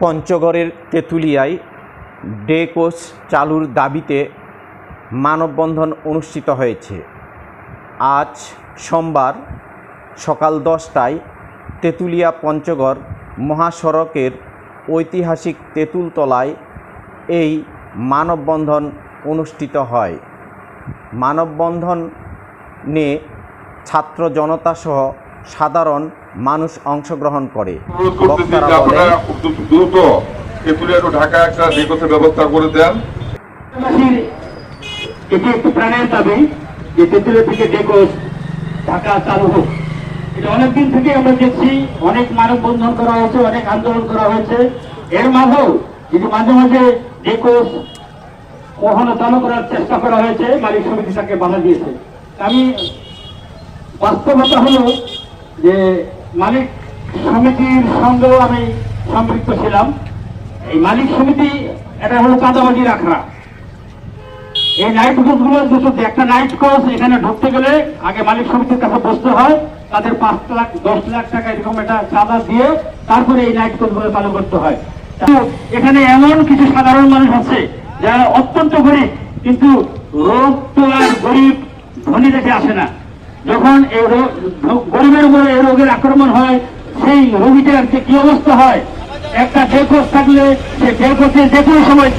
পঞ্চগড়ের তেঁতুলিয়ায় day coach চালুর দাবিতে মানববন্ধন অনুষ্ঠিত হয়েছে। আজ সোমবার সকাল দশটায় তেঁতুলিয়া পঞ্চগড় মহাসড়কের ঐতিহাসিক তেঁতুলতলায় এই মানববন্ধন অনুষ্ঠিত হয়। মানববন্ধনে ছাত্র জনতাসহ সাধারণ মানুষ অংশগ্রহণ করে। বক্তারা বলেন দ্রুত ঢাকা একটা নিকটের ব্যবস্থা করে দেন। এটি একটি প্রাণের দাবি যে থেকে ডেকোস ঢাকা চালু হোক। এটা অনেকদিন থেকে আমরা দেখছি অনেক মানববন্ধন করা হয়েছে অনেক আন্দোলন করা হয়েছে। এর মাঝেও যদি মাঝে মাঝে ডেকোস কখনো চালু করার চেষ্টা করা হয়েছে মালিক সমিতি তাকে বাধা দিয়েছে। আমি বাস্তবতা হলো যে মালিক সমিতির সঙ্গেও আমি সম্পৃক্ত ছিলাম। এই মালিক সমিতি, এটা হলো চাঁদাবাজির আখড়া এই নাইট কোচগুলো দুশো একটা নাইট কোচ এখানে ঢুকতে গেলে আগে মালিক সমিতির কাছে বসতে হয়, তাদের পাঁচ লাখ, দশ লাখ টাকা এরকম একটা চাঁদা দিয়ে তারপরে এই নাইট কোচগুলো চালু করতে হয়। এখানে এমন কিছু সাধারণ মানুষ আছে, যারা অত্যন্ত গরিব, কিন্তু রোগ তো আর গরিব ধনী দেখে আসে না। যখন এই গরিবের উপরে এই রোগের আক্রমণ হয়, সেই রোগীটার যে কি অবস্থা হয়, একটা ডেকোস থাকলে সে ডেকোসে যে কোনো সময়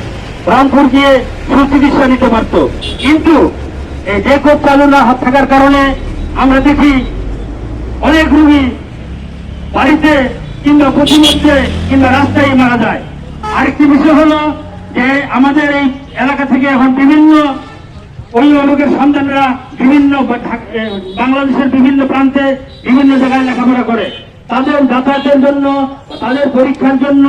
রামপুর গিয়ে সুচিকিৎসা নিতে পারত। কিন্তু এই ডেকোস চালু না থাকার কারণে আমরা দেখি অনেক রুগী বাড়িতে কিংবা প্রতিমধ্যে কিংবা রাস্তায় মারা যায়। আরেকটি বিষয় হলো যে আমাদের এই এলাকা থেকে এখন বিভিন্ন অভিভাবকের সন্তানরা বিভিন্ন বাংলাদেশের বিভিন্ন প্রান্তে বিভিন্ন জায়গায় লেখাপড়া করে। তাদের যাতায়াতের জন্য তাদের পরীক্ষার জন্য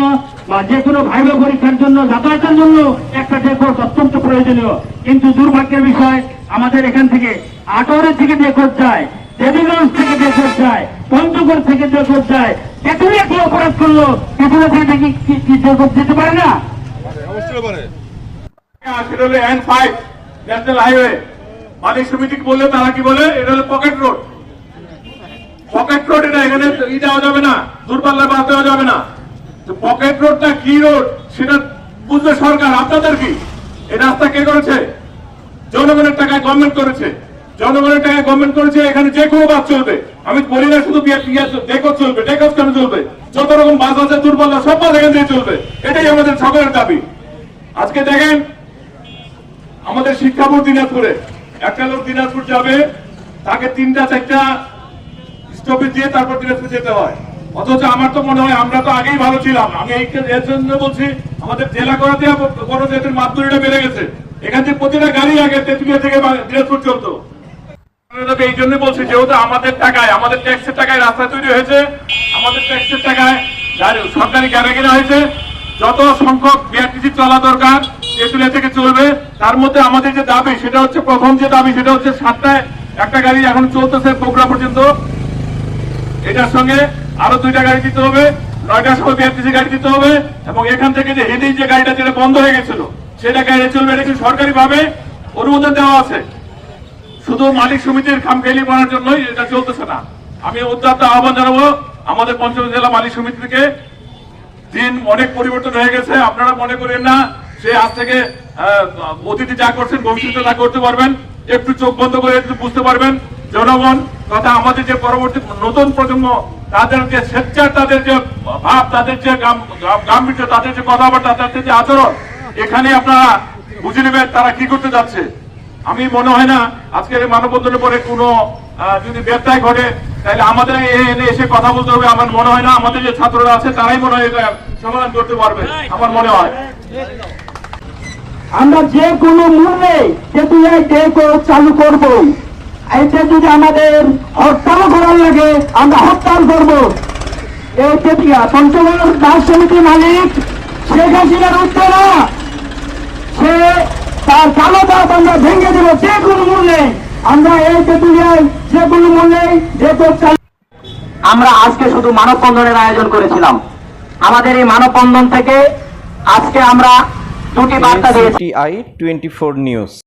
বা যে কোনো ভাইবা পরীক্ষার জন্য যাতায়াতের জন্য একটা ডেকোর্স অত্যন্ত প্রয়োজনীয়। কিন্তু দুর্ভাগ্যের বিষয় আমাদের এখান থেকে আটোয়ারের থেকে ডেকোর্স যায় দেবীগঞ্জ থেকে ডেকোর্স যায় পঞ্চগড় থেকে ডেকোর্স যায় তেঁতুলিয়া কি অপরাধ করল তেঁতুলিয়া থেকে কি কি- ডেকোর্স যেতে পারে না? সেটা এন ফাইভ ন্যাশনাল হাইওয়ে মালিক সমিতিকে বললে, তারা কি বলে? এটা হলো পকেট রোড পকেট রোড এটা, এখানে ই দেওয়া যাবে না দূরপাল্লায় বাস দেওয়া যাবে না। পকেট রোডটা কি রোড সেটা বুঝবে সরকার। আপনাদের কি? এই রাস্তা কে করেছে? জনগণের টাকায় গভর্নমেন্ট করেছে। জনগণের টাকায় গভর্নমেন্ট করেছে, এখানে যে কোনো বাস চলবে। আমি বলি না শুধু ডেকো চলবে ডেকো কেন চলবে? যত রকম বাস আছে, দূরপাল্লা, সব বাস এখান থেকে চলবে। এটাই আমাদের সকলের দাবি। আজকে দেখেন, আমাদের শিক্ষা বোর্ড দিনাজপুরে একটা লোক দিনাজপুর যাবে, তাকে তিনটা, চারটা স্টপেজ দিয়ে তারপর দিনাজপুর যেতে হয়। অথচ আমার তো মনে হয় আমরা তো আগেই ভালো ছিলাম। আমি এর জন্য বলছি, আমাদের জেলা করাতে বড় জাতের মাধ্যমটা বেড়ে গেছে। এখান থেকে প্রতিটা গাড়ি আগে তেঁতুলিয়া থেকে দিনাজপুর চলতো। এই জন্য বলছি, যেহেতু আমাদের টাকায়, আমাদের ট্যাক্সের টাকায় রাস্তা তৈরি হয়েছে, আমাদের ট্যাক্সের টাকায় সরকারি গাড়ি কেনা হয়েছে যত সংখ্যক বিআরটিসি চলা দরকার তেঁতুলিয়া থেকে চলবে। তার মধ্যে আমাদের যে দাবি, সেটা হচ্ছে প্রথম যে দাবি, সেটা হচ্ছে সাতটায় একটা গাড়ি এখন চলতেছে বগুড়া পর্যন্ত। এটার সঙ্গে আরও দুইটা গাড়ি দিতে হবে নয়টার সময় বিআরটিসি গাড়ি দিতে হবে, এবং এখান থেকে যে হেডিং যে গাড়িটা যেটা বন্ধ হয়ে গেছিল, সেটা গাড়ি চলবে, এটা কিন্তু সরকারি ভাবে অনুমোদন দেওয়া আছে? শুধু মালিক সমিতির খামখেয়ালি করার জন্যই এটা চলতেছে না। আমি উদ্যাত্ত আহ্বান জানাব আমাদের পঞ্চম জেলা মালিক সমিতি থেকে দিন অনেক পরিবর্তন হয়ে গেছে। আপনারা মনে করেন না সে আজ থেকে অতীতে যা করছেন, ভবিষ্যতে তা করতে পারবেন। একটু চোখ বন্ধ করে একটু বুঝতে পারবেন, জনগণ, তথা আমাদের যে পরবর্তী নতুন প্রজন্ম, তাদের যে স্বেচ্ছার, তাদের যে ভাব, তাদের যে গাম- গাম- গাম্ভীর্য, তাদের যে কথাবার্তা, তাদের যে আচরণ, এখানে আপনারা বুঝে নেবেন তারা কি করতে যাচ্ছে। আমি মনে হয় না আজকের মানববন্ধনের পরে কোনো যদি ব্যত্যয় ঘটে তাহলে আমাদের এসে কথা বলতে হবে, আমার মনে হয় না, আমাদের যে ছাত্ররা আছে তারাই মনে হয় সমাধান করতে পারবে, আমার মনে হয়। আমরা যে কোনো মূল্যে তেঁতুলিয়ায় ডেকোর্স চালু করব এটা যদি আমাদের হরতাল করার লাগে, আমরা হরতাল করব। এই তেঁতুলিয়া পঞ্চগড় দাস সমিতির মালিক শেখ হাসিনার উত্তরা, সে তার কালো দাঁত আমরা ভেঙে দেব যে কোনো মূল্যে। আমরা এই তেঁতুলিয়ায় যে কোনো আমরা আজকে শুধু মানববন্ধনের আয়োজন করেছিলাম। আমাদের এই মানববন্ধন থেকে আজকে আমরা দুটি বার্তা দিয়েছি আই টোয়েন্টি ফোর নিউজ